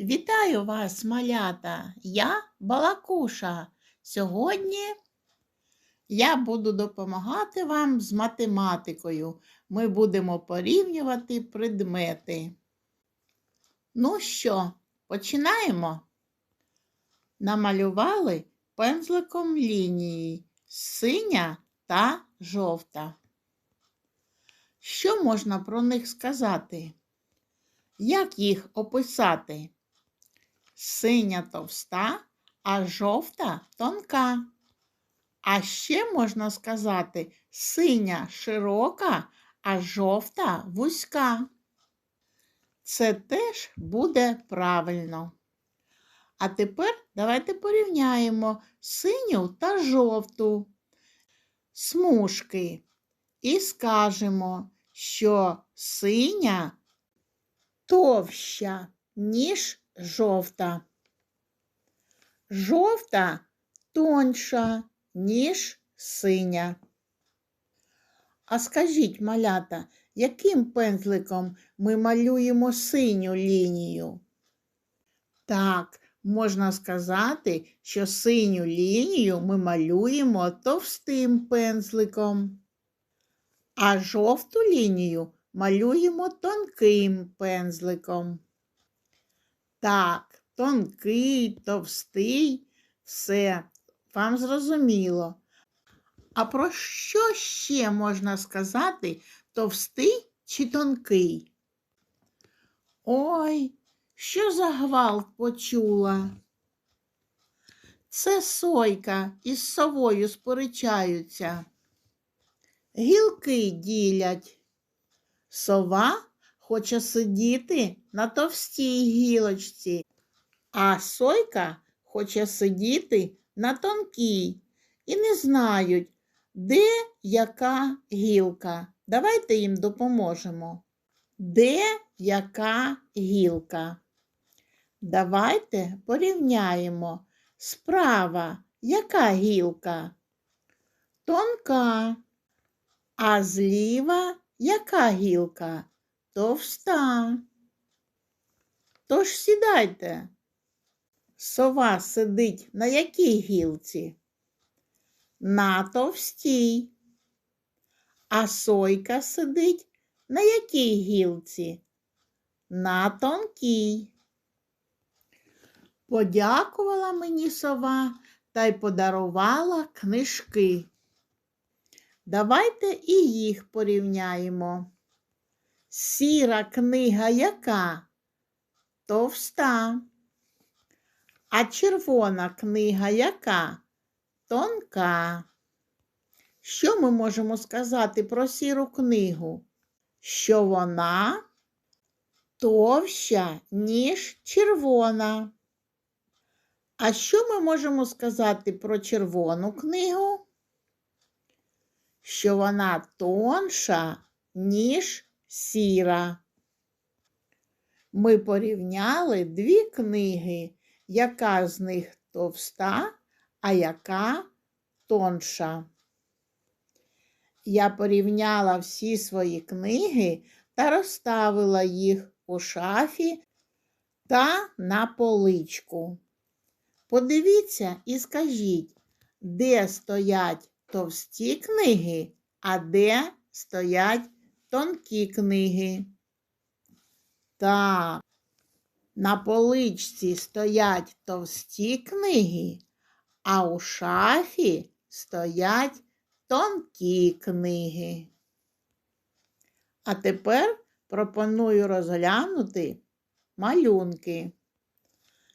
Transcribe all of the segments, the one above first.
Вітаю вас, малята! Я Балакуша. Сьогодні я буду допомагати вам з математикою. Ми будемо порівнювати предмети. Ну що, починаємо? Намалювали пензликом лінії синя та жовта. Що можна про них сказати? Як їх описати? Синя товста, а жовта тонка. А ще можна сказати синя широка, а жовта вузька. Це теж буде правильно. А тепер давайте порівняємо синю та жовту смужки і скажемо, що синя товща, ніж жовта. Жовта тоньша, ніж синя. А скажіть, малята, яким пензликом ми малюємо синю лінію? Так, можна сказати, що синю лінію ми малюємо товстим пензликом, а жовту лінію малюємо тонким пензликом. Так, тонкий, товстий, все вам зрозуміло. А про що ще можна сказати товстий чи тонкий? Ой, що за гвалт почула? Це сойка із совою сперечаються. Гілки ділять. Сова хоче сидіти на товстій гілочці, а сойка хоче сидіти на тонкій і не знають, де яка гілка. Давайте їм допоможемо. Де яка гілка? Давайте порівняємо. Справа яка гілка? Тонка, а зліва яка гілка? Товста. Тож сідайте. Сова сидить на якій гілці? На товстій. А сойка сидить на якій гілці? На тонкій. Подякувала мені сова та й подарувала книжки. Давайте і їх порівняємо. Сіра книга яка? Товста. А червона книга яка? Тонка. Що ми можемо сказати про сіру книгу? Що вона товща, ніж червона. А що ми можемо сказати про червону книгу? Що вона тонша, ніж сіра. Ми порівняли дві книги, яка з них товста, а яка тонша. Я порівняла всі свої книги та розставила їх у шафі та на поличку. Подивіться і скажіть, де стоять товсті книги, а де стоять тонкі книги. Так, на поличці стоять товсті книги, а у шафі стоять тонкі книги. А тепер пропоную розглянути малюнки.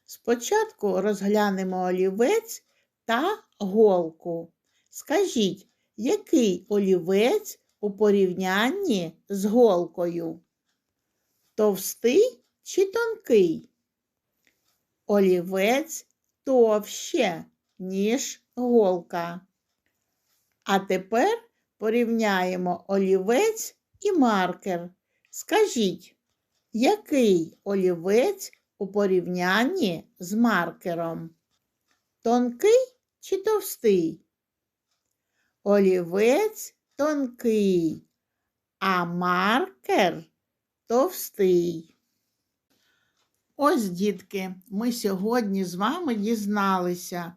Спочатку розглянемо олівець та голку. Скажіть, який олівець у порівнянні з голкою? Товстий чи тонкий? Олівець товще, ніж голка. А тепер порівняємо олівець і маркер. Скажіть, який олівець у порівнянні з маркером? Тонкий чи товстий? Олівець тонкий, а маркер товстий. Ось, дітки, ми сьогодні з вами дізналися,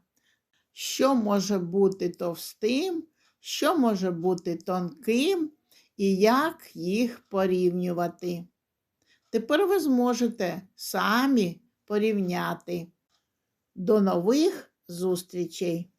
що може бути товстим, що може бути тонким і як їх порівнювати. Тепер ви зможете самі порівняти. До нових зустрічей!